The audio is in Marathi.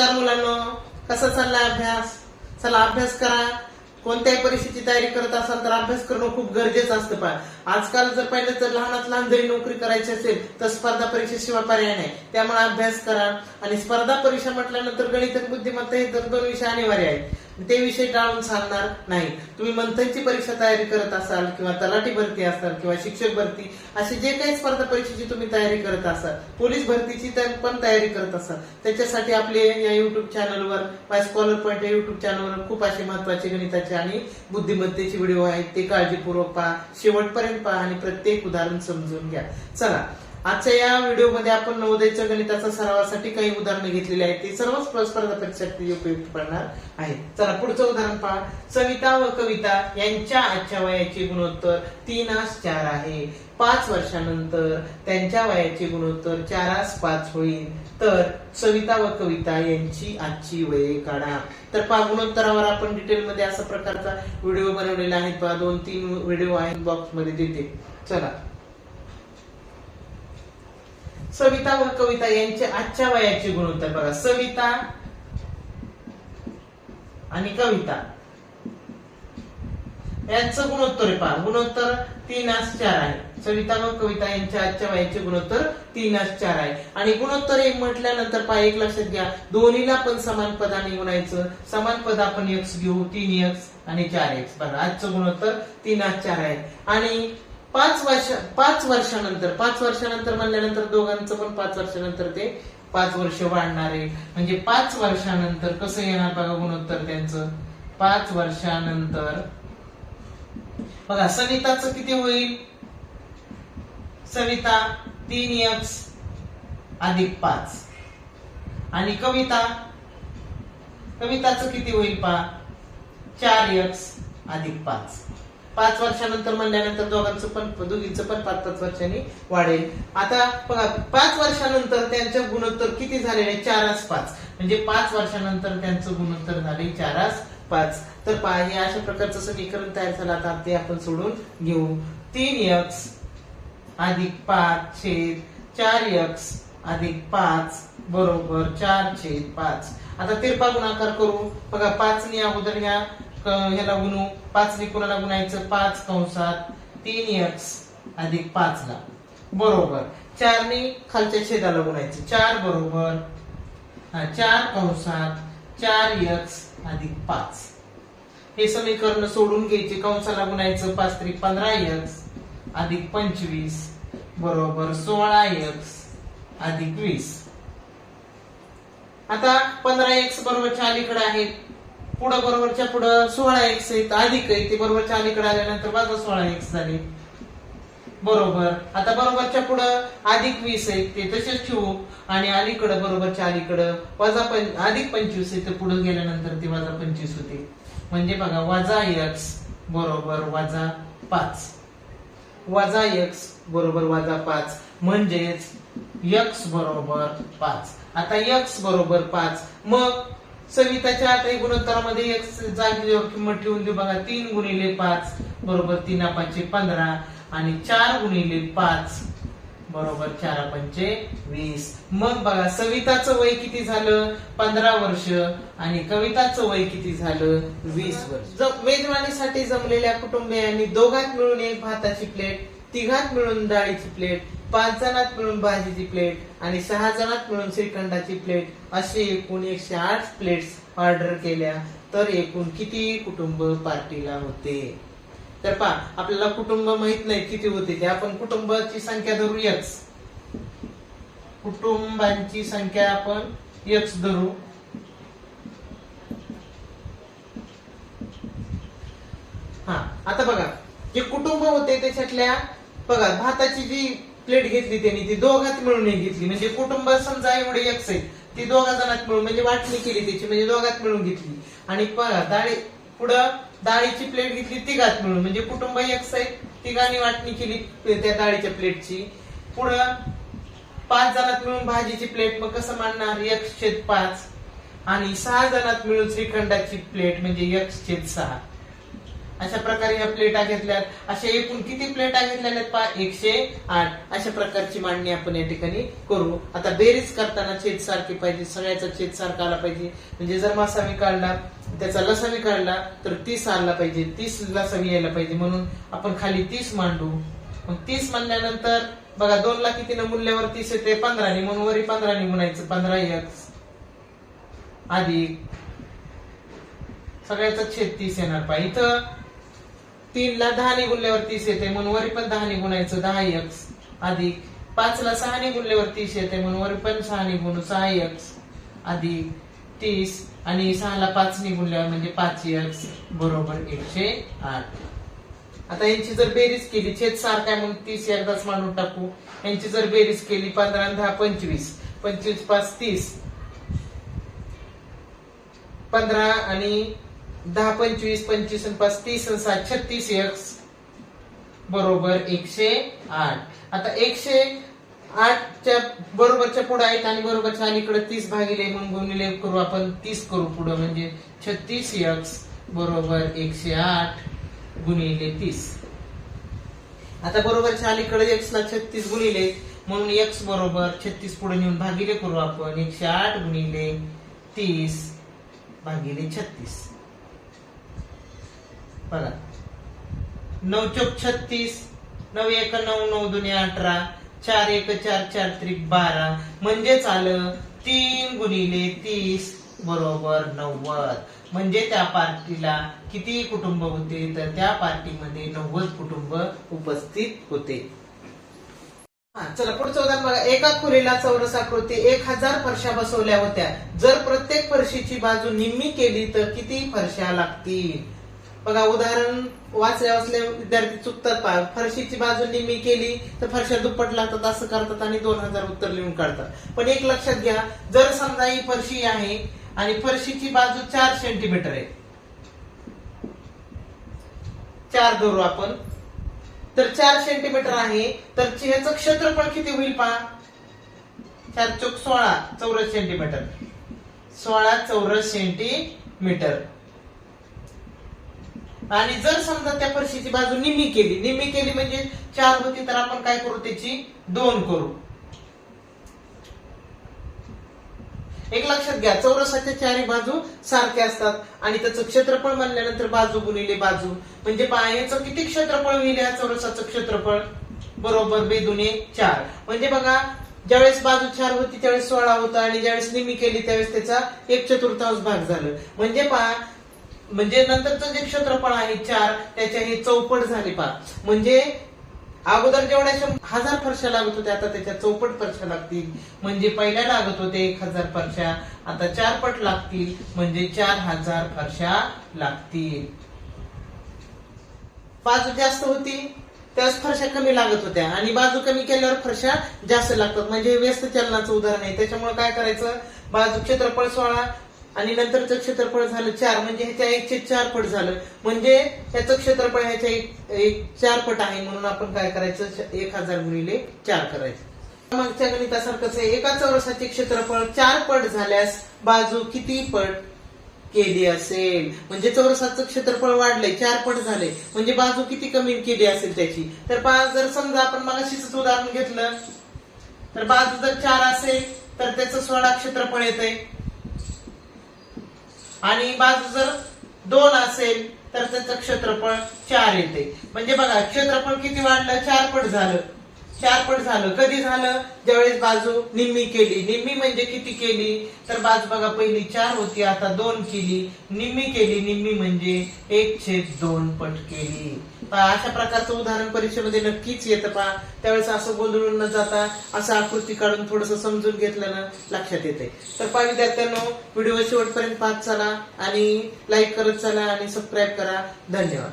नमस्कार मुलांनो. कसा चाललाय अभ्यास? चला अभ्यास करा. कोणत्याही परीक्षेची तयारी करत असाल तर अभ्यास करणं खूप गरजेचं असतं पण आजकाल जर पाहिलं तर लहानात लहान जरी नोकरी करायची असेल तर स्पर्धा परीक्षेशिवाय पर्याय नाही. त्यामुळे अभ्यास करा. आणि स्पर्धा परीक्षा म्हटल्यानंतर गणित आणि बुद्धिमत्ता हे तर दोन विषय अनिवार्य आहेत. ते विषय टाळून चालणार नाही. तुम्ही मंथनची परीक्षा तयारी करत असाल किंवा तलाठी भरती असाल किंवा शिक्षक भरती असे जे काही स्पर्धा परीक्षेची तुम्ही तयारी करत असाल पोलीस भरतीची तर पण तयारी करत असाल. त्याच्यासाठी आपले या युट्यूब चॅनलवर माय स्कॉलर पॉईंट या युट्यूब चॅनलवर खूप असे महत्त्वाचे गणिताचे आणि बुद्धिमत्तेचे व्हिडिओ आहेत ते काळजीपूर्वक पहा शेवटपर्यंत पहा आणि प्रत्येक उदाहरण समजून घ्या. चला आजच्या या व्हिडिओमध्ये आपण नवोदयच्या गणिताचा सरावासाठी काही उदाहरणं घेतलेली आहेत. ती सर्वच स्पर्धा उपयुक्त पडणार आहे चला पुढचं उदाहरण पहा. सविता व कविता यांच्या आजच्या वयाचे गुणोत्तर तीनास चार आहे. पाच वर्षानंतर त्यांच्या वयाचे गुणोत्तर चारास पाच होईल. तर सविता व कविता यांची आजची वये काढा. तर पहा गुणोत्तरावर आपण डिटेलमध्ये असा प्रकारचा व्हिडिओ बनवलेला आहे. पहा दोन तीन व्हिडिओ आहेत बॉक्समध्ये देते. चला. सविता व कविता यांचे आजच्या वयाचे गुणोत्तर बघा. सविता आणि कविता. यांचं गुणोत्तर आहे पहा. गुणोत्तर तीनास चार आहे. सविता व कविता यांच्या आजच्या वयाचे गुणोत्तर तीन आस चार आहे. आणि गुणोत्तर एक म्हटल्यानंतर पहा एक लक्षात घ्या. दोन्हीला पण समान पदाने गुणायचं. समान पद आपण एक्स घेऊ तीन एक्स आणि चार एक्स बघा आजचं गुणोत्तर तीन आस चार आहे. आणि पाच वर्ष पाच वर्षानंतर पाच वर्षानंतर म्हणल्यानंतर दोघांचं पण पाच वर्षानंतर ते पाच वर्ष वाढणार आहे. म्हणजे पाच वर्षानंतर कसं येणार बघा गुणोत्तर त्यांचं. पाच वर्षानंतर. बघा सविताचं किती होईल? सविता तीन एक्स अधिक पाच. आणि कविता? कविताचं किती होईल पा चार एक्स अधिक पाच. पाच वर्षानंतर म्हणल्यानंतर दोघांचं पण दोघींचं पण पाच पाच वर्षांनी वाढेल. आता बघा पाच वर्षानंतर त्यांचं गुणोत्तर किती झालेले चारास पाच. म्हणजे पाच वर्षानंतर त्यांचं गुणोत्तर झाले चारास पाच. तर पहा हे अशा प्रकारचं समीकरण तयार झालं. आता ते आपण सोडून घेऊ. तीन यक्स अधिक पाच छेद चार यक्स अधिक पाच बरोबर चार छेद पाच. आता तिरपा गुणाकार करू. बघा पाच ने अगोदर ह्या ह्याला गुणू पाच नी कुणाला गुणायचं? पाच कंसात तीन एक्स अधिक पाच ला बरोबर. चारनी खालच्या छेदाला गुणायचं. चार बरोबर. हा, चार कंसात चार एक्स अधिक पाच. हे समीकरण सोडून घ्यायचे. कंसाला गुणायचं पाच त्रिक पंधरा एक्स अधिक पंचवीस. बरोबर सोळा एक्स अधिक वीस. आता पंधरा एक्स बरोबरच्या अलीकडे आहेत. पुढं बरोबरच्या पुढं सोळा एक्स आहेत अधिक आहे ते बरोबरच्या अलीकडे आल्यानंतर बाजू सोळा एक्स झाले. बरोबर. आता बरोबरच्या पुढं अधिक वीस आहेत ते तसेच ठेवू. आणि अलीकडं बरोबरच्या अलीकडं वजा पं अधिक पंचवीस आहे तर पुढे गेल्यानंतर ते वजा पंचवीस होते. म्हणजे बघा वजा एक्स बरोबर वजा पाच. वजा एक्स बरोबर वजा पाच. म्हणजेच एक्स बरोबर पाच. आता एक्स बरोबर पाच मग सविताच्या आता गुणोत्तरामध्ये एक जागेवर किंमत ठेवून देऊ बघा. तीन गुणिले पाच बरोबर तीन पाचशे पंधरा आणि चार गुणिले पाच बरोबर चार पंचे वीस. मग बघा सविताचं वय किती झालं? पंधरा वर्ष आणि कविताचं वय किती झालं? वीस वर्ष. ज- मेजवानीसाठी जमलेल्या कुटुंबियांनी दोघात मिळून एक भाताची प्लेट तिघात मिळून डाळीची प्लेट पाच जणात मिळून भाजीची प्लेट आणि सहा जणात मिळून श्रीखंडाची प्लेट असे एकूण एकशे आठ प्लेट्स ऑर्डर केल्या. तर एकूण किती कुटुंब पार्टीला होते? तर पहा आपल्याला कुटुंब माहीत नाही किती होते ते. आपण कुटुंबाची संख्या धरू यक्स कुटुंबांची संख्या आपण यक्स धरू. हा आता बघा जे कुटुंब होते त्याच्यातल्या बघा भाताची जी प्लेट घेतली त्यांनी ती दोघात मिळून एक घेतली. म्हणजे कुटुंब समजा एवढे एक्स आहेत ती दोघा जणात मिळून म्हणजे वाटणी केली त्याची म्हणजे दोघात मिळून घेतली. आणि डाळी पुढं डाळीची प्लेट घेतली तिघात मिळून म्हणजे कुटुंब एक्स आहे तिघांनी वाटणी केली त्या डाळीच्या प्लेटची. पुढं पाच जणात मिळून भाजीची प्लेट मग कसं मांडणार? एक्स छेद पाच. आणि सहा जणात मिळून श्रीखंडाची प्लेट म्हणजे एक्स छेद सहा. अशा प्रकारे ह्या प्लेटा घेतल्यात. अशा एकूण किती प्लेटा घेतलेल्या आहेत पा एकशे आठ. अशा प्रकारची मांडणी आपण या ठिकाणी करू. आता बेरीज करताना छेद सारखी पाहिजे सगळ्याचा छेद सारखा आला पाहिजे. म्हणजे जर मासावी काढला त्याचा लसावी काढला तर तीस आला पाहिजे. तीस लसावी यायला पाहिजे. म्हणून आपण खाली तीस मांडू. मग तीस मांडल्यानंतर बघा दोन ला किती मूल्यावर तीस येते पंधराने म्हणून वरी पंधराने म्हणायचं पंधरा एक्स अधिक. सगळ्याचा छेद तीस येणार. पाहिजे इथं तीन ला दहा गुणल्यावर तीस येते म्हणून वरी पण दहा गुणायचं दहा एक्स अधिक पाच ला सहा गुणल्यावर तीस येते म्हणून वरी पण सहा गुणू सहा एक्स अधिक तीस आणि सहा ला पाच गुणल्यावर म्हणजे पाच एक्स बरोबर एकशे आठ. आता यांची जर बेरीज केली छेद सारखा म्हणून तीस एकदाच मांडून टाकू. यांची जर बेरीज केली पंधरा आणि दहा पंचवीस पंचवीस पाच तीस पंधरा आणि दहा पंचवीस पंचवीस आणि पाच तीस सात छत्तीस एक्स बरोबर एकशे आठ. आता एकशे आठच्या बरोबरच्या पुढे आहेत आणि बरोबरच्या अलीकडे तीस भागिले म्हणून गुणिले करू आपण तीस करू पुढे म्हणजे छत्तीस एक्स बरोबर एकशे आठ गुणिले तीस. आता बरोबरच्या अलीकडे एक्स ला छत्तीस गुणिले म्हणून एक्स बरोबर छत्तीस पुढे नेऊन भागिले करू आपण एकशे आठ गुणिले तीस भागिले छत्तीस. बघा. नऊ चौक छत्तीस नऊ एक नऊ नऊ दुने अठरा चार एक चार चार त्रिक बारा म्हणजेच आलं तीन गुणिले तीस बरोबर नव्वद. म्हणजे त्या पार्टीला किती कुटुंब होते? तर त्या पार्टीमध्ये नव्वद कुटुंब उपस्थित होते. हा, चला पुढचं उदाहरण बघा. एका खुरीला चौरस आकृती एक हजार फरशा बसवल्या होत्या. जर प्रत्येक फरशीची बाजू निम्मी केली तर किती फरशा लागतील? बघा उदाहरण वाचल्या वाचल्या विद्यार्थी चुकतात पहा. फरशीची बाजू निम्मी केली तर फरशा दुप्पट लागतात असं करतात आणि दोन हजार उत्तर लिहून काढतात. पण एक लक्षात घ्या जर समजा ही फरशी आहे आणि फरशीची बाजू चार सेंटीमीटर आहे चार धरू आपण तर चार सेंटीमीटर आहे तर ह्याचं क्षेत्रफळ किती होईल पहा? चार चौक सोळा चौरस सेंटीमीटर सोळा चौरस सेंटीमीटर आणि जर समजा त्या फरशीची बाजू निम्मी केली निम्मी केली म्हणजे चार होती तर आपण काय करू त्याची? दोन करू. एक लक्षात घ्या चौरसाच्या चारही बाजू सारख्या असतात आणि त्याचं क्षेत्रफळ म्हणल्यानंतर बाजू गुणिले बाजू. म्हणजे पायाचं किती क्षेत्रफळ होईल या चौरसाचं क्षेत्रफळ? बरोबर बेदुने चार. म्हणजे बघा ज्यावेळेस बाजू चार होती त्यावेळेस सोळा होता आणि ज्यावेळेस निमी केली त्यावेळेस त्याचा एक चतुर्थांश भाग झालं. म्हणजे पहा म्हणजे नंतरचं जे क्षेत्रफळ आहे चार त्याच्या हे चौपट झाले पाच म्हणजे अगोदर जेवढ्या हजार फरशा लागत होत्या आता त्याच्या चौपट फरशा लागतील. म्हणजे पहिल्या लागत होते एक हजार फरशा आता चार पट लागतील म्हणजे चार हजार फरशा लागतील. बाजू जास्त होती त्यावेळेस फरशा कमी लागत होत्या. आणि बाजू कमी केल्यावर फरशा जास्त लागतात. म्हणजे व्यस्त चलनाचं उदाहरण आहे. त्याच्यामुळे काय करायचं? बाजू क्षेत्रफळ सोळा आणि नंतरचं क्षेत्रफळ झालं चार. म्हणजे ह्याच्या एकशे चार पट झालं. म्हणजे ह्याचं क्षेत्रफळ ह्याच्या एक एक चार पट आहे म्हणून आपण काय करायचं? एक हजार गुणिले चार करायचं. मागच्या गणितासारखंच आहे. एका चौरसाचे क्षेत्रफळ चार पट झाल्यास बाजू किती पट केली असेल? म्हणजे चौरसाचं क्षेत्रफळ वाढलंय चार पट झाले म्हणजे बाजू किती कमी केली असेल त्याची? तर जर समजा आपण मगाशीच उदाहरण घेतलं तर बाजू जर चार असेल तर त्याचं सोळा क्षेत्रफळ येतंय. आणि बाजू जर दोन असेल तर त्याचं क्षेत्रफळ चार येते. म्हणजे बघा क्षेत्रफळ किती वाढलं? चार पट झालं. चार पट झालं. कधी झालं? ज्यावेळेस बाजू निम्मी केली. निम्मी म्हणजे किती केली? तर बाजू बघा पहिली चार होती आता दोन केली. निम्मी केली निम्मी म्हणजे एक छेद दोन पट केली. पहा, अशा प्रकारचं उदाहरण परीक्षेमध्ये नक्कीच येतं पहा. त्यावेळेस असं गोंधळून न जाता असं आकृती काढून थोडस समजून घेतल्यानं लक्षात येते तर पहा विद्यार्थ्यांनो व्हिडिओ शेवटपर्यंत पाहत चला आणि लाईक करत चला आणि सबस्क्राईब करा. धन्यवाद.